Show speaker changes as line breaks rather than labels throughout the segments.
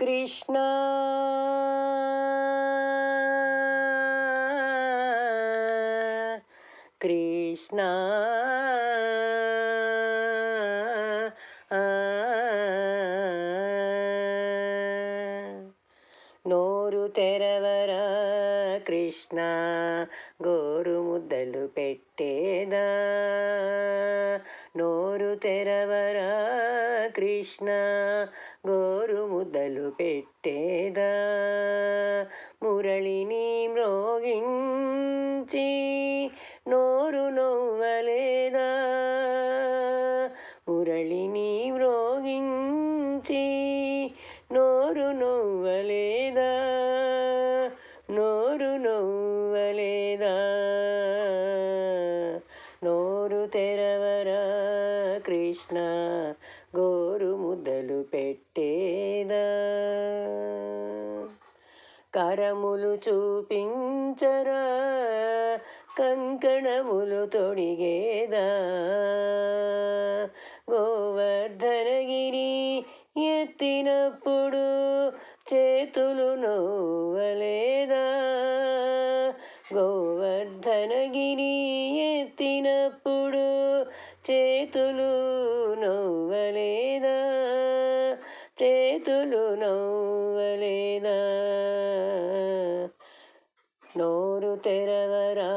కృష్ణ కృష్ణ నోరు తెరవరా కృష్ణ నోరు ముద్దలు పెట్టేదా? నోరు తెరవరా కృష్ణ? గోరు ముద్దలు పెట్టేదా? మురళిని మ్రోగించి నోరు నవ్వలేదా? మురళిని మ్రోగించి నోరు నవ్వలేదా తెరవరా కృష్ణ గోరు ముద్దలు పెట్టేదా. కరములు చూపించరా కంకణములు తొడిగేదా. గోవర్ధనగిరి ఎత్తినప్పుడు చేతులు నోవలే. చేతులు నవ్వలేదా? చేతులు నవ్వలేదా? నోరు తెరవరా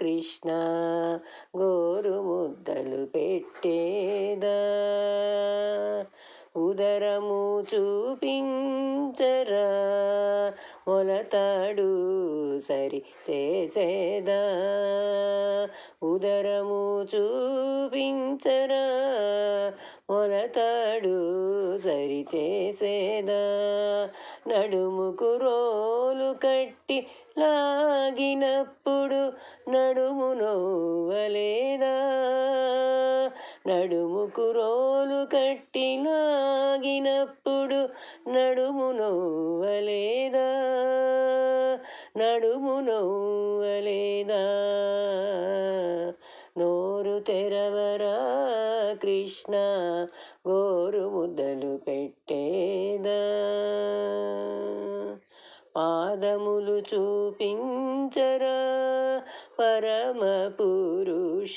కృష్ణ? గోరు ముద్దలు పెట్టేదా? ఉదరము చూపించరా? మొలతాడు సరి చేసేదా? ఉదరము చూపించరా? మొలతాడు. సరి చేసేదా? నడుముకు రోలు కట్టి లాగినప్పుడు నడుము నోవలేదా? నడుముకు రోలు కట్టి లాగినప్పుడు నడుము నవ్వలేదా? నడుము నవ్వలేదా? నోరు తెరవరా కృష్ణ గోరు ముద్దలు పెట్టేదా? పాదములు చూపించరా పరమ పురుష?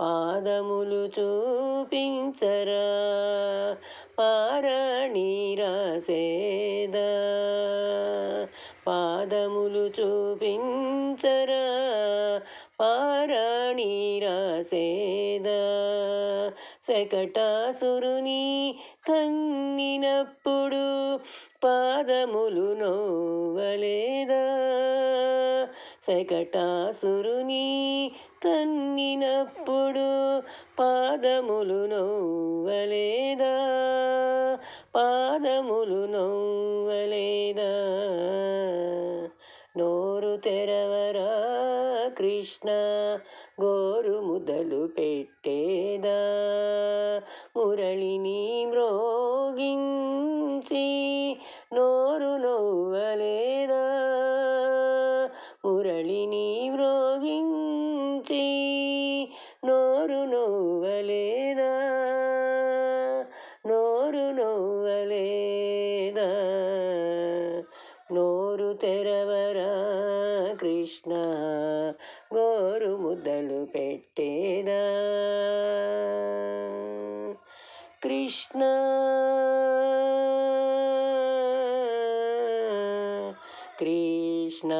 పాదములు చూపించరా పారణి రాసేదా. పాదములు చూపించరా పారాణి రాసేదా. శకటాసురుని తన్నినప్పుడు పాదములు నోవలేదా? శకటాసురుని తన్నినప్పుడు పాదములు నవ్వలేదా? పాదములు నవ్వలేదా? నోరు తెరవరా కృష్ణ గోరు ముదలు పెట్టేదా? మురళిని మ్రోగించి నోరు నవ్వలేదా? మురళిని కృష్ణ గోరు ముద్దలు పెట్టేదా కృష్ణ కృష్ణ